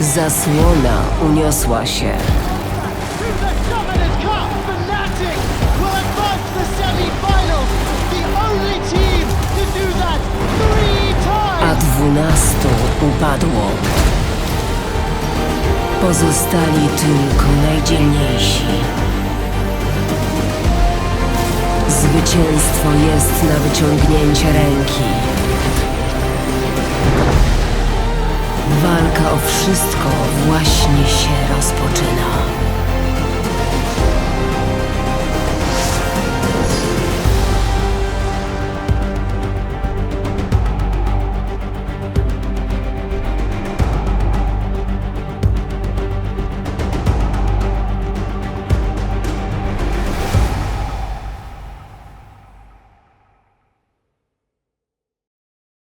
Zasłona uniosła się. A dwunastu upadło. Pozostali tylko najdzielniejsi. Zwycięstwo jest na wyciągnięcie ręki. Walka o wszystko właśnie się rozpoczyna.